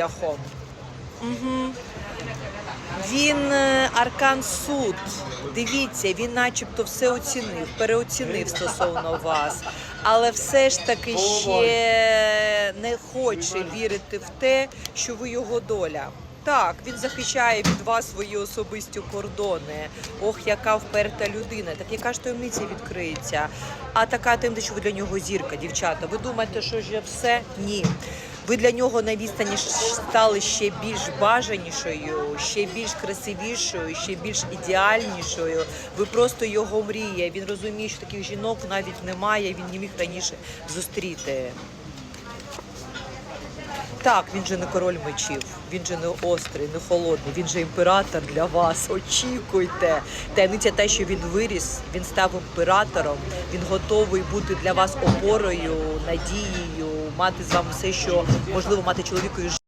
шляхом. Угу. Він е, аркан суд. Дивіться, він начебто все оцінив, переоцінив стосовно вас. Але все ж таки ще не хоче вірити в те, що ви його доля. Так, він захищає від вас свої особисті кордони. Ох, яка вперта людина. Так яка ж таємниця відкриється? А така таємниця, що ви для нього зірка, дівчата. Ви думаєте, що вже все? Ні. Ви для нього на відстані стали ще більш бажанішою, ще більш красивішою, ще більш ідеальнішою. Ви просто його мріє. Він розуміє, що таких жінок навіть немає. Він не міг раніше зустріти. Так, він же не король мечів, він же не острий, не холодний, він же імператор для вас. Очікуйте. Таємниця те, що він виріс, він став імператором, він готовий бути для вас опорою, надією, мати з вами все, що можливо мати чоловікові